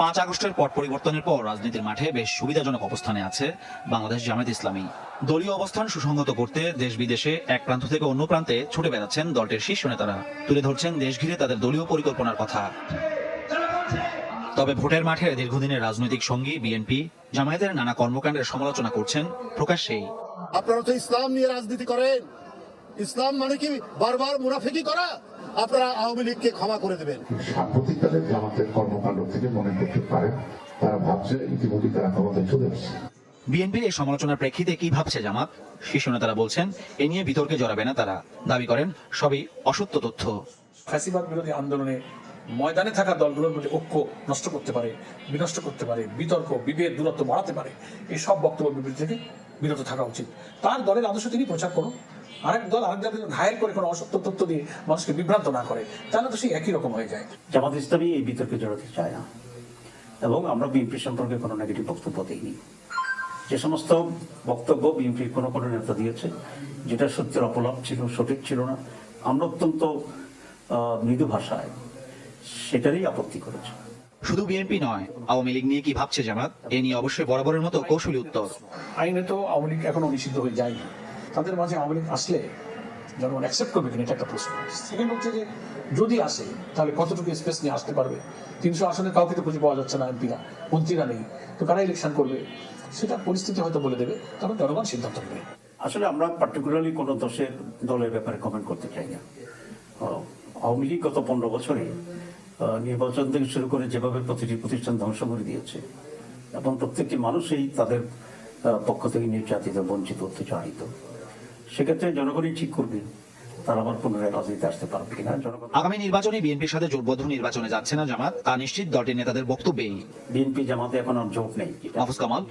পাঁচ আগস্টের পট পরিবর্তনের পর রাজনীতির মাঠে বেশ সুবিধাজনক অবস্থানে আছে বাংলাদেশ জামায়াত ইসলামী। দলীয় অবস্থান সুসংহত করতে দেশ বিদেশে এক প্রান্ত থেকে অন্য প্রান্তে ছুটে বেড়াচ্ছেন দলটির শীর্ষ নেতারা। তুলে ধরছেন দেশ ঘিরে তাদের দলীয় পরিকল্পনার কথা। তবে ভোটের মাঠে দীর্ঘদিনের রাজনৈতিক সঙ্গী বিএনপি, জামায়াতের নানা কর্মকাণ্ডের সমালোচনা করছেন প্রকাশ্যেই। আপনারা তো ইসলাম নিয়ে রাজনীতি করেন। ইসলাম মানে কি বারবার মুনাফিকি করা? আপনারা আওয়ামী লীগকে ক্ষমা করে দেবেন। সাম্প্রতিককালে জামাতের কর্মকাণ্ড থেকে মনে করতে পারেন তারা ভাবছে ইতিমধ্যে তারা ক্ষমতায় চলে এসেছে। বিএনপির এই সমালোচনার প্রেক্ষিতে কি ভাবছে জামাত? শীর্ষ নেতারা বলছেন এ নিয়ে বিতর্কে জড়াবে না তারা। দাবি করেন সবই অসত্য তথ্য। ফ্যাসিবাদ বিরোধী আন্দোলনে ময়দানে থাকা দলগুলোর মধ্যে ঐক্য নষ্ট করতে পারে বিনষ্ট করতে পারে বিতর্ক বিভেদ দূরত্ব বাড়াতে পারে। এই সব বক্তব্য বিবৃতি থেকে বিরত থাকা উচিত। তার দলের আদর্শ তিনি প্রচার করুন। আরেক দল আরেক দলকে ঘায়েল করে কোনো অসত্য তথ্য দিয়ে মানুষকে বিভ্রান্ত না করে তাহলে তো সেই একই রকম হয়ে যায়। জামাত ইসলামী এই বিতর্কে জড়াতে চায় না। এবং আমরা বিএনপি সম্পর্কে কোনো নেগেটিভ বক্তব্য দিইনি। যে সমস্ত বক্তব্য বিএনপির কোনো কোনো নেতা দিয়েছে যেটা সত্যের অপলাপ ছিল সঠিক ছিল না আমরা অত্যন্ত আহ, মৃদু ভাষায় সেটারই আপত্তি করেছি। শুধু বিএনপি নয় আওয়ামী লীগ নিয়ে কি ভাবছে জামাত? এ নিয়ে অবশ্যই বরাবরের মতো কৌশলী উত্তর। আইনে তো আওয়ামী লীগ এখনও নিষিদ্ধ হয়ে যায়নি। তাদের মাঝে আওয়ামী লীগ আসলে জনগণ অ্যাকসেপ্ট করবে কিনা এটা একটা প্রশ্ন। সেকেন্ড হচ্ছে যে, যদি আসে, তাহলে কতটুকু স্পেস নিয়ে আসতে পারবে? তিনশো আসনে কাউকে তো খুঁজে পাওয়া যাচ্ছে না এমপিরা মন্ত্রীরা নেই। তো কারা ইলেকশন করবে? সেটা পরিস্থিতি হয়তো বলে দেবে, তখন জনগণ সিদ্ধান্ত নেবে। আসলে আমরা পার্টিকুলারলি কোনো দশের দলের ব্যাপারে কমেন্ট করতে চাই না। আওয়ামী লীগ গত পনেরো বছরে নির্বাচন থেকে শুরু করে যেভাবে প্রতিটি প্রতিষ্ঠান ধ্বংস করে দিয়েছে, এবং প্রত্যেকটি মানুষই তাদের পক্ষ থেকে নির্যাতিত, বঞ্চিত, অত্যাচারিত। সেক্ষেত্রে জনগণই ঠিক করবে। তারা আবার পুনরায় রাজনীতিতে আসতে পারবে কিনা জনগণ আগামী নির্বাচনে বিএনপির সাথে জোটবদ্ধ নির্বাচনে যাচ্ছে না জামাত তা নিশ্চিত দলটির নেতাদের বক্তব্যেই। বিএনপি জামাতে এখন আর জোট নেই। মাহফুজ কামাল।